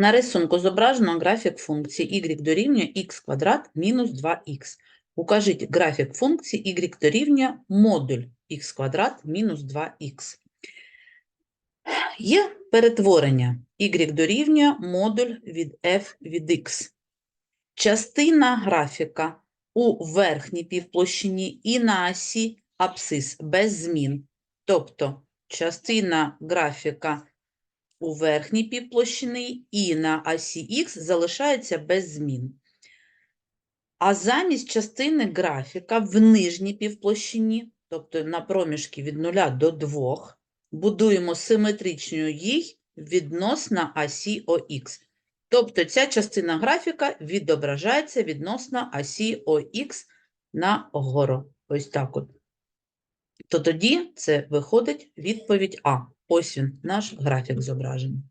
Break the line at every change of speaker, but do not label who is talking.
На рисунку зображено графік функції y дорівнює x квадрат мінус 2х. Укажіть графік функції y дорівнює модуль x квадрат мінус 2х. Є перетворення y дорівнює модуль від f від x. Частина графіка у верхній півплощині і на осі абсцис без змін. Тобто частина графіка у верхній півплощини і на осі х залишається без змін. А замість частини графіка в нижній півплощині, тобто на проміжки від 0 до 2, будуємо симетричною їй відносно осі ОХ. Тобто ця частина графіка відображається відносно осі ОХ на гору. Ось так от. То тоді це виходить відповідь А. Ось він, наш графік зображений.